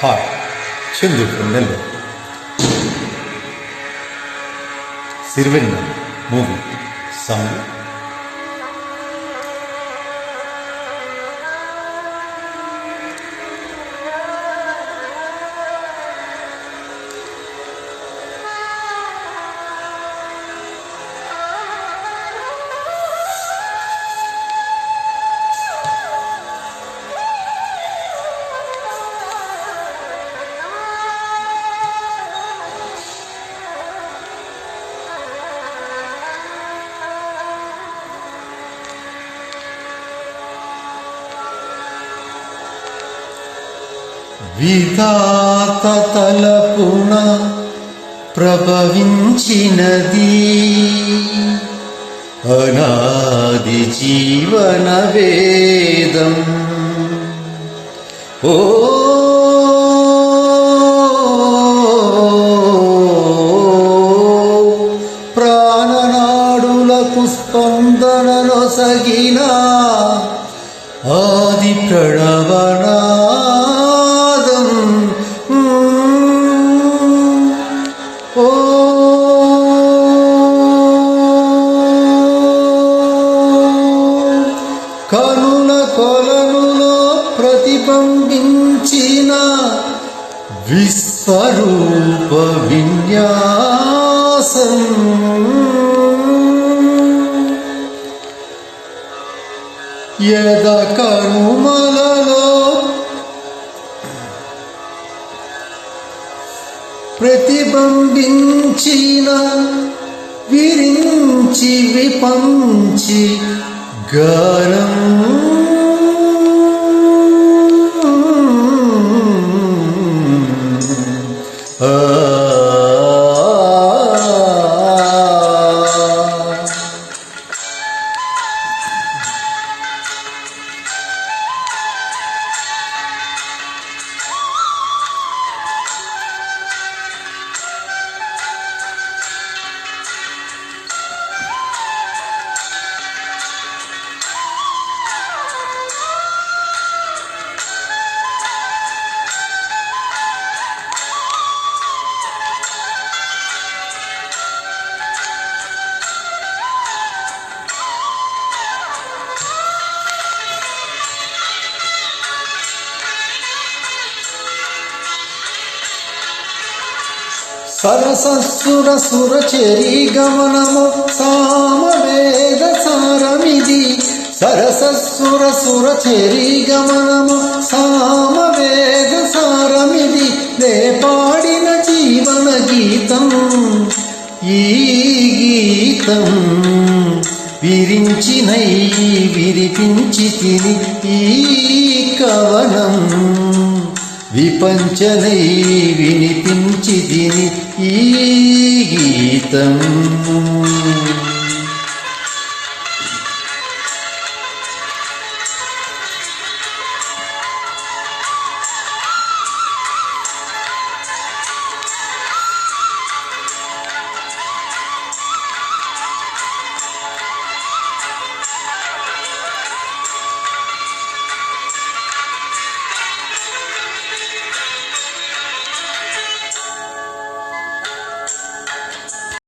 heart, children remember. Sirvenna movie, sung విధాత తలపున ప్రభవించినది. అనాది జీవన వేదం. ఓ ప్రాణనాడులకు స్పందననొసగిన ఆది ప్రణవన కనుల కొలనులో ప్రతిబింబించిన విశ్వరూప విన్యాసం యద కనుమలలో ప్రతిబింబించిన విరించి విపంచి గానం. Uh సరసస్సుర సుర చెరి గమనము సామవేద సారమిది. సరసస్సుర సుర చెరి గమనము సామవేద సారమిది. నే పాడిన జీవన గీతం ఈ గీతం విరించినై విరిపించి తిని ఈ కవనం. విపంచనై వినిపించి తిని ఈ గీతం